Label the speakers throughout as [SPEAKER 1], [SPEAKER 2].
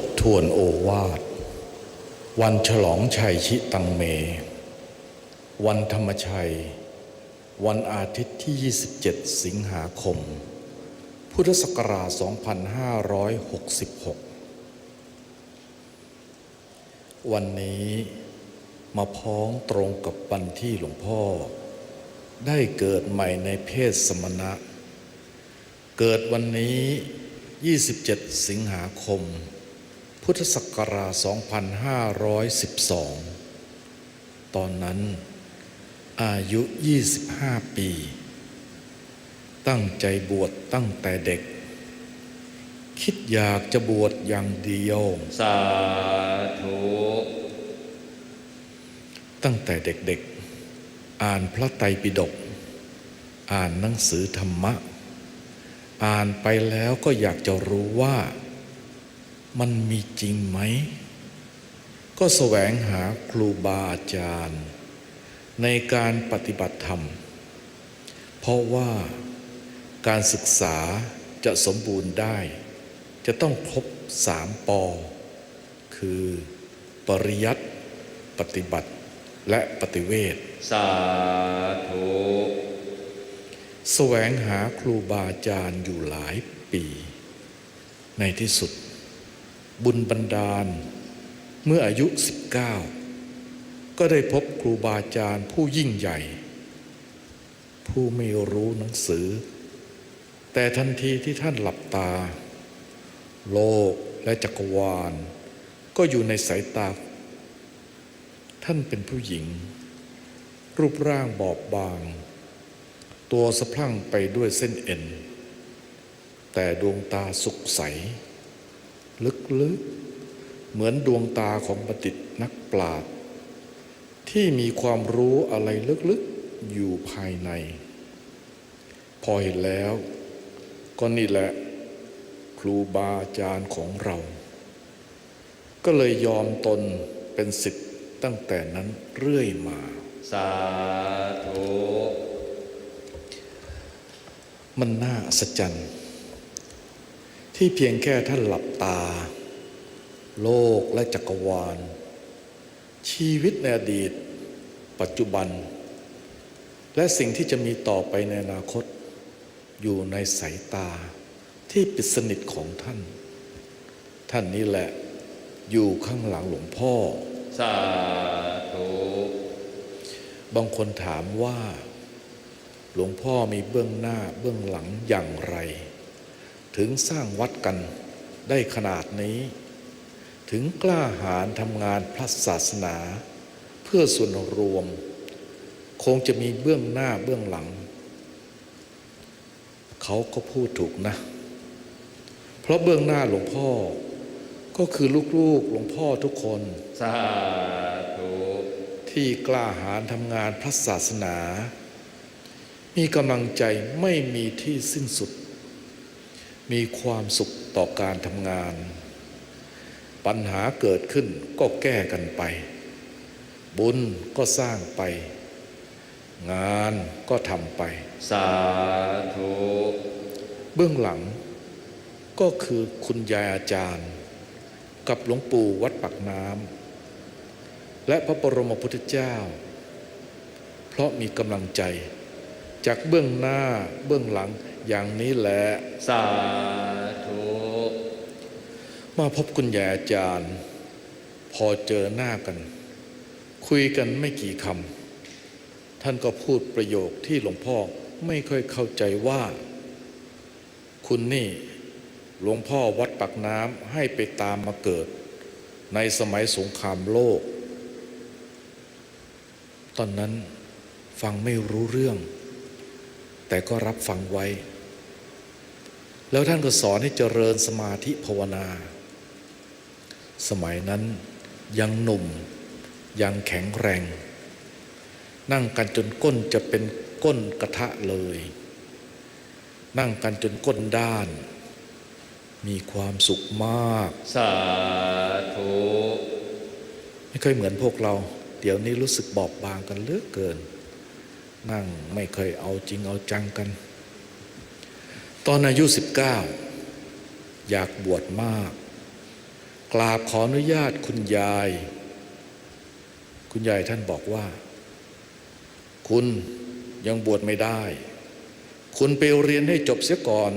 [SPEAKER 1] บทวนโอวาท วันฉลองชัยชิตังเม วันธรรมชัย วันอาทิตย์ที่ 27 สิงหาคม พุทธศักราช 2566 วันนี้มาพ้องตรงกับวันที่หลวงพ่อ ได้เกิดใหม่ในเพศสมณะ เกิดวันนี้ 27 สิงหาคม พุทธศักราช 2512 ตอนนั้น อายุ 25 ปี ตั้งใจบวชตั้งแต่เด็ก คิดอยากจะบวชอย่างเดียว
[SPEAKER 2] สาธุ
[SPEAKER 1] ตั้งแต่เด็กๆ อ่านพระไตรปิฎก อ่านหนังสือธรรมะ อ่านไปแล้วก็อยากจะรู้ว่า มันมีจริงไหม ก็แสวงหาครูบาอาจารย์ ในการปฏิบัติธรรม เพราะว่าการศึกษาจะสมบูรณ์ได้ จะต้องครบสามปอ คือปริยัติปฏิบัติและปฏิเวท
[SPEAKER 2] สาธุ
[SPEAKER 1] แสวงหาครูบาอาจารย์อยู่หลายปี ในที่สุด บุญบันดาล เมื่ออายุ 19 ก็ได้พบครูบาอาจารย์ผู้ยิ่งใหญ่ ผู้ไม่รู้หนังสือ แต่ทันทีที่ท่านหลับตา โลกและจักรวาล ก็อยู่ในสายตา ท่านเป็นผู้หญิง รูปร่างบอบบาง ตัวสะพรั่งไปด้วยเส้นเอ็น แต่ดวงตาสุขใส ลึกๆ เหมือนดวงตาของบัณฑิตนักปราชญ์ที่มีความรู้อะไรลึกๆ อยู่ภายใน พอเห็นแล้ว ก็นี่แหละ ครูบาอาจารย์ของเรา ก็เลยยอมตนเป็นสิทธิ์ตั้งแต่นั้นเรื่อยมา
[SPEAKER 2] สาธุ
[SPEAKER 1] มันน่าอัศจรรย์ ที่เพียงแค่ท่านหลับตา โลกและจักรวาล ชีวิตในอดีต ปัจจุบัน และสิ่งที่จะมีต่อไปในอนาคต อยู่ในสายตาที่ปิดสนิทของท่าน ท่านนี้แหละอยู่ข้างหลังหลวงพ่อ
[SPEAKER 2] สาธุ
[SPEAKER 1] บางคนถามว่า หลวงพ่อมีเบื้องหน้าเบื้องหลังอย่างไร ถึงสร้างวัดกันได้ขนาดนี้ ถึงกล้าหาญทำงานพระศาสนา เพื่อส่วนรวม คงจะมีเบื้องหน้าเบื้องหลัง เขาก็พูดถูกนะ เพราะเบื้องหน้าหลวงพ่อ ก็คือลูกๆหลวงพ่อทุกคน
[SPEAKER 2] สาธุ
[SPEAKER 1] ที่กล้าหาญทำงานพระศาสนา มีกำลังใจไม่มีที่สิ้นสุด มีความสุขต่อการทำงาน ปัญหาเกิดขึ้นก็แก้กันไป บุญก็สร้างไป งานก็ทำไป
[SPEAKER 2] สาธุ
[SPEAKER 1] เบื้องหลังก็คือคุณยายอาจารย์ กับหลวงปู่วัดปักน้ำและพระบรมพุทธเจ้า เพราะมีกำลังใจ จากเบื้องหน้าเบื้องหลัง อย่างนี้แหละ
[SPEAKER 2] สาธุ
[SPEAKER 1] มาพบคุณยายอาจารย์ พอเจอหน้ากัน คุยกันไม่กี่คำท่านก็พูดประโยคที่หลวงพ่อไม่ค่อยเข้าใจว่า คุณนี่หลวงพ่อวัดปักน้ำให้ไปตามมาเกิด ในสมัยสงครามโลก ตอนนั้นฟังไม่รู้เรื่อง แต่ก็รับฟังไว้ แล้วท่านก็สอนให้เจริญสมาธิภาวนา สมัยนั้นยังหนุ่มยังแข็งแรง นั่งกันจนก้นจะเป็นก้นกระทะเลย นั่งกันจนก้นด้าน มีความสุขมาก
[SPEAKER 2] สาธุ
[SPEAKER 1] ไม่ค่อยเหมือนพวกเรา เดี๋ยวนี้รู้สึกบอบบางกันเหลือกเกิน นั่งไม่เคยเอาจริงเอาจังกัน ตอนอายุ 19 อยากบวชมาก กราบขออนุญาตคุณยาย คุณยายท่านบอกว่า คุณยังบวชไม่ได้ คุณไปเรียนให้จบเสียก่อน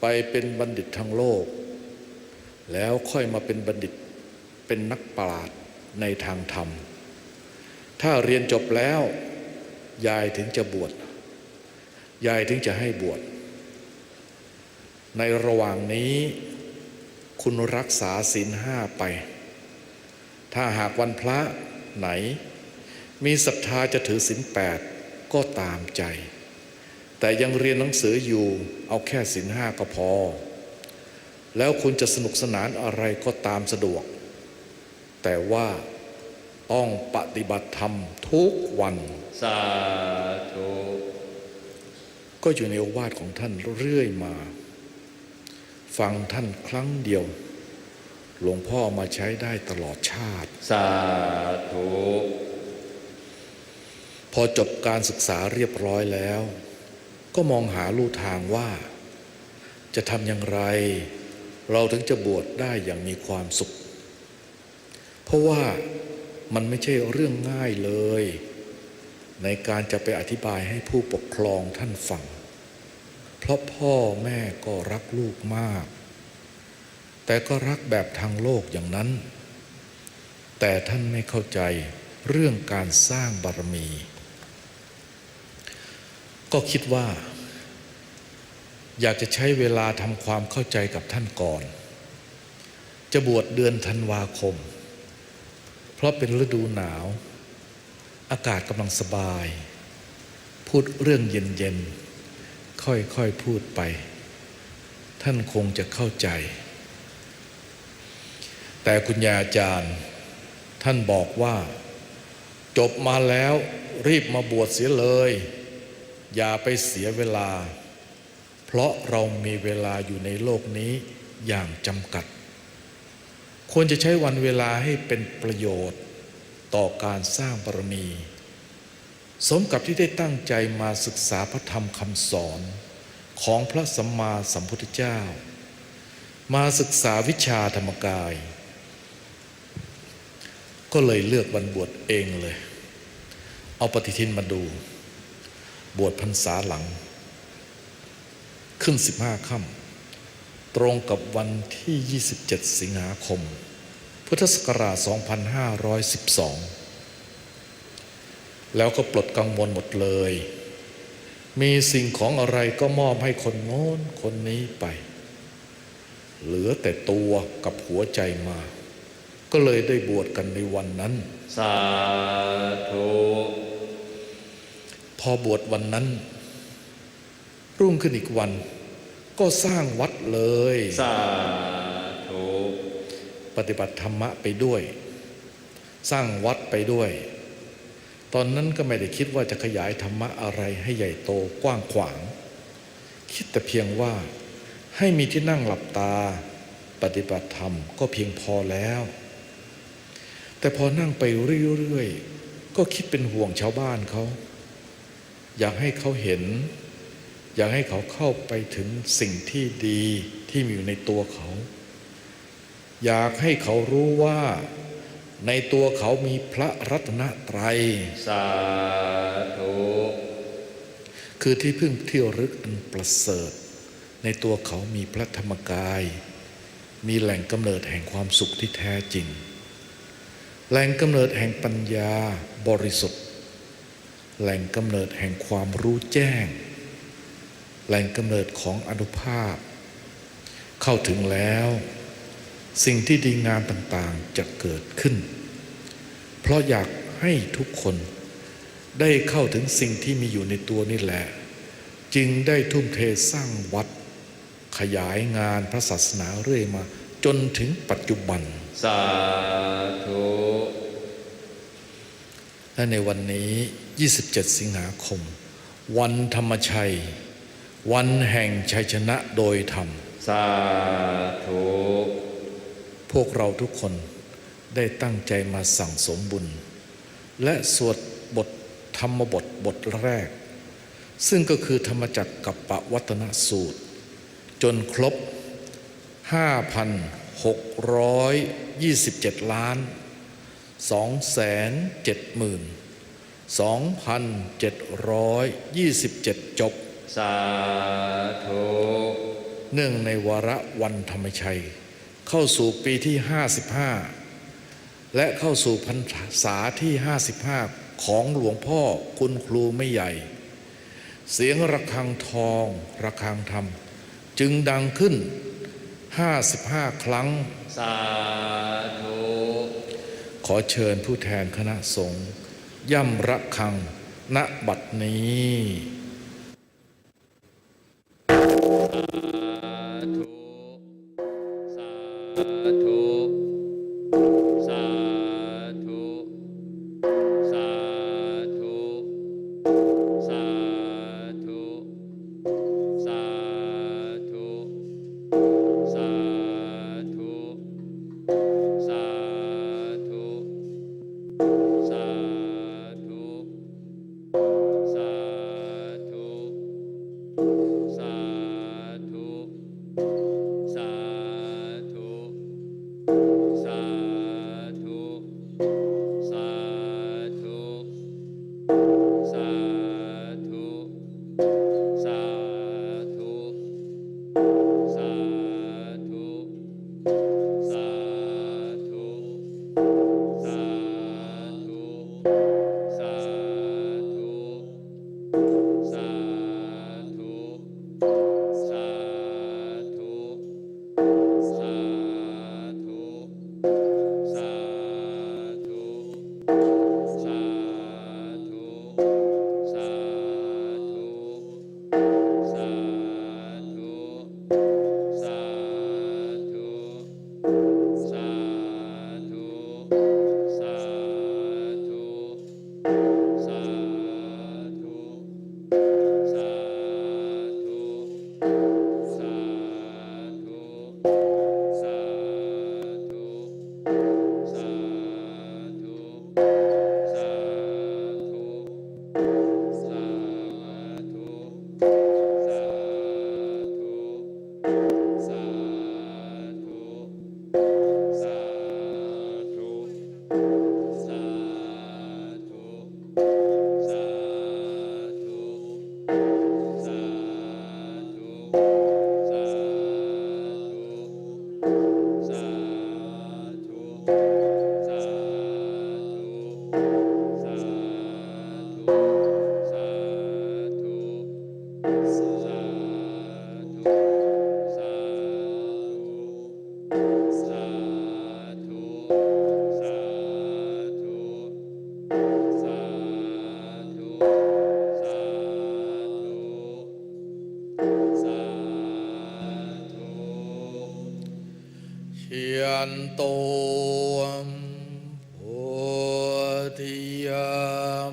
[SPEAKER 1] ไปเป็นบัณฑิตทางโลก แล้วค่อยมาเป็นบัณฑิตเป็นนักปราชญ์ในทางธรรม ถ้าเรียนจบแล้ว ยายถึงจะบวชยายถึงจะให้บวช ในระหว่างนี้ คุณรักษาศีลห้าไป ถ้าหากวันพระไหน มีศรัทธาจะถือศีลแปดก็ตามใจ แต่ยังเรียนหนังสืออยู่เอาแค่ศีลห้าก็พอ แล้วคุณจะสนุกสนานอะไรก็ตามสะดวก แต่ว่าต้องปฏิบัติธรรมทุกวัน
[SPEAKER 2] สาธุ
[SPEAKER 1] ก็อยู่ในโอวาทของท่านเรื่อยมา ฟังท่านครั้งเดียว หลวงพ่อมาใช้ได้ตลอดชาติ
[SPEAKER 2] สาธุ
[SPEAKER 1] พอจบการศึกษาเรียบร้อยแล้ว ก็มองหาลู่ทางว่า จะทำอย่างไร เราถึงจะบวชได้อย่างมีความสุข เพราะว่ามันไม่ใช่เรื่องง่ายเลย ในการจะไปอธิบายให้ผู้ปกครองท่านฟัง เพราะพ่อแม่ก็รักลูกมาก แต่ก็รักแบบทางโลกอย่างนั้น แต่ท่านไม่เข้าใจเรื่องการสร้างบารมี ก็คิดว่า อยากจะใช้เวลาทำความเข้าใจกับท่านก่อน จะบวชเดือนธันวาคม เพราะเป็นฤดูหนาว อากาศกำลังสบาย พูดเรื่องเย็นๆ ค่อยๆพูดไป ท่านคงจะเข้าใจ แต่คุณยาอาจารย์ ท่านบอกว่า จบมาแล้วรีบมาบวชเสียเลย อย่าไปเสียเวลา เพราะเรามีเวลาอยู่ในโลกนี้อย่างจำกัด ควรจะใช้วันเวลาให้เป็นประโยชน์ ต่อการสร้างบารมี สมกับที่ได้ตั้งใจมาศึกษาพระธรรมคำสอนของพระสัมมาสัมพุทธเจ้า มาศึกษาวิชาธรรมกาย ก็เลยเลือกวันบวชเองเลย เอาปฏิทินมาดู บวชพรรษาหลัง ขึ้นสิบห้าค่ำตรงกับวันที่ 27 สิงหาคม พุทธศักราช 2512 แล้วก็ปลดกังวลหมดเลย มีสิ่งของอะไรก็มอบให้คนโน้นคนนี้ไป เหลือแต่ตัวกับหัวใจมา ก็เลยได้บวชกันในวันนั้น
[SPEAKER 2] สาธุ
[SPEAKER 1] พอบวชวันนั้น รุ่งขึ้นอีกวัน ก็สร้างวัดเลย
[SPEAKER 2] สาธุ
[SPEAKER 1] ปฏิบัติธรรมะไปด้วย สร้างวัดไปด้วย ตอนนั้นก็ไม่ได้คิดว่าจะขยายธรรมะอะไรให้ใหญ่โตกว้างขวาง คิดแต่เพียงว่าให้มีที่นั่งหลับตา ปฏิบัติธรรมก็เพียงพอแล้ว แต่พอนั่งไปเรื่อยๆก็คิดเป็นห่วงชาวบ้านเขา อยากให้เขาเห็น อยากให้เขาเข้าไปถึงสิ่งที่ดีที่มีอยู่ในตัวเขา อยากให้เขารู้ว่า ในตัวเขามีพระรัตนตรัย
[SPEAKER 2] สาธุ
[SPEAKER 1] คือที่พึ่งที่ระลึกอันประเสริฐ ในตัวเขามีพระธรรมกาย มีแหล่งกำเนิดแห่งความสุขที่แท้จริง แหล่งกำเนิดแห่งปัญญาบริสุทธิ์ แหล่งกำเนิดแห่งความรู้แจ้ง แหล่งกำเนิดของอนุภาพ เข้าถึงแล้ว สิ่งที่ดีงามต่างๆจะเกิดขึ้น เพราะอยากให้ทุกคนได้เข้าถึงสิ่งที่มีอยู่ในตัวนี่แหละ จึงได้ทุ่มเทสร้างวัด ขยายงานพระศาสนาเรื่อยมา จนถึงปัจจุบัน
[SPEAKER 2] สาธุ
[SPEAKER 1] และในวันนี้ 27 สิงหาคม วันธรรมชัย วันแห่งชัยชนะโดยธรรม
[SPEAKER 2] สาธุ
[SPEAKER 1] พ วกเราทุกคนได้ตั้งใจมาสั่งสมบุญ และสวดบทธรรมบทบทแรก ซึ่งก็คือธรรมจักรกับปวัตนสูตร จนครบ
[SPEAKER 2] 627 ล้าน 2 7 2,727 จบ
[SPEAKER 1] สาธุ
[SPEAKER 2] เนื่องในวาระวันธรรมชัย เข้าสู่ปีที่ 55 และเข้าสู่พรรษาที่ 55 ของหลวงพ่อคุณครูไม่ใหญ่ เสียงระฆังทองระฆังธรรม จึงดังขึ้น 55 ครั้ง
[SPEAKER 1] สาธุ
[SPEAKER 2] ขอเชิญผู้แทนคณะสงฆ์ย่ำระฆังณบัดนี้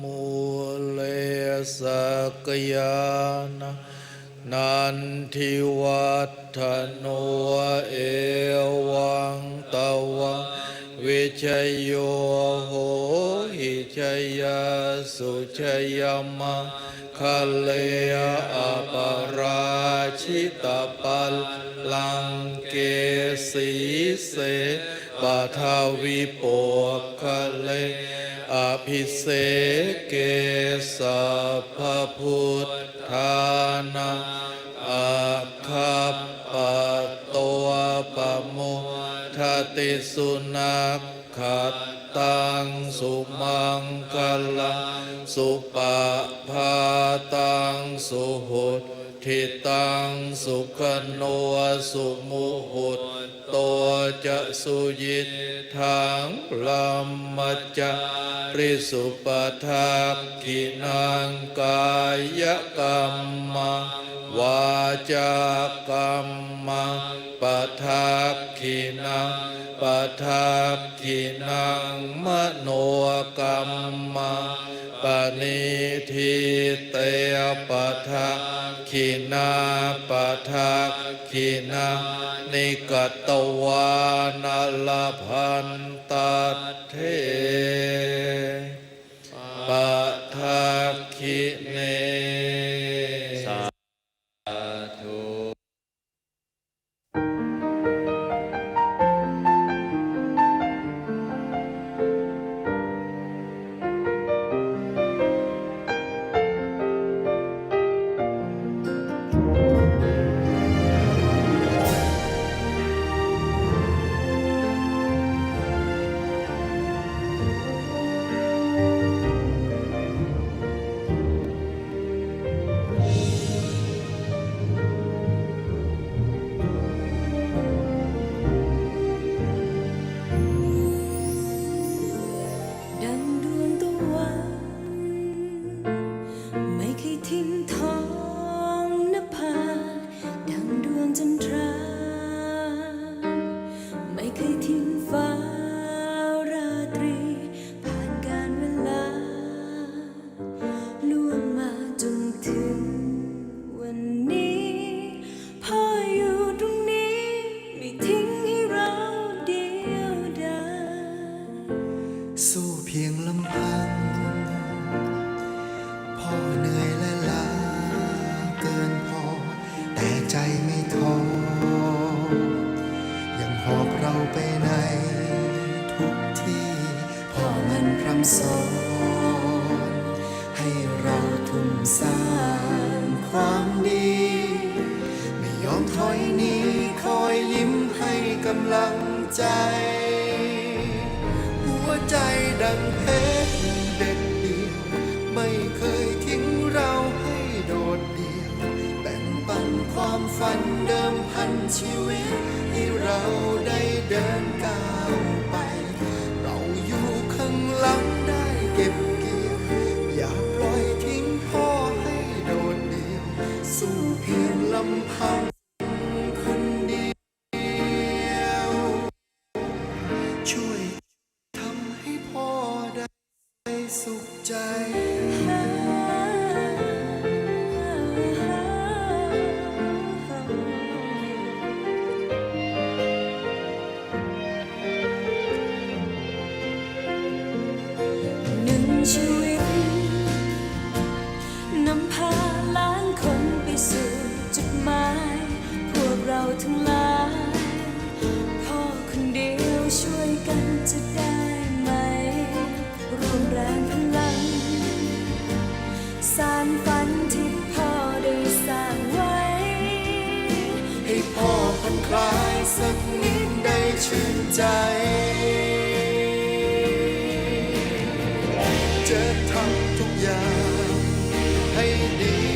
[SPEAKER 2] มูเลสกยานะนันทิวัฒโนเอวังตวังวิชยโยโหหิชยาสุชยมังคะเลอปราชิตปัลลังเกสีเสปทาวิโปคะเล อภิเษกเกสัพพุทธานังอาคัปปะโตปะโมทติสุนักขัตตังสุมังคลังสุปะพาตังสุหุตทิตังสุขโนสุมุหุต จะสุยิตทังลัมมจาริสุปทักขินังกายกรรมวาจากรรมังปทักขินังปทักขินังมโนกรรม ปนิทิเตปทักขินาปทักขินานิกตวานาลพันตัเท
[SPEAKER 3] ดั
[SPEAKER 4] งเพชรเด็ดเดียว ไม่เคยทิ้งเราให้โดดเดี่ยวแบ่งปันความฝันเดิมพันชีวิต ให้เราได้เดินก้าวไป เราอยู่ข้างหลังได้เก็บเกี่ยว อย่าปล่อยทิ้งพ่อให้โดดเดี่ยว สู้เพียงลำพัง ยาให้ดี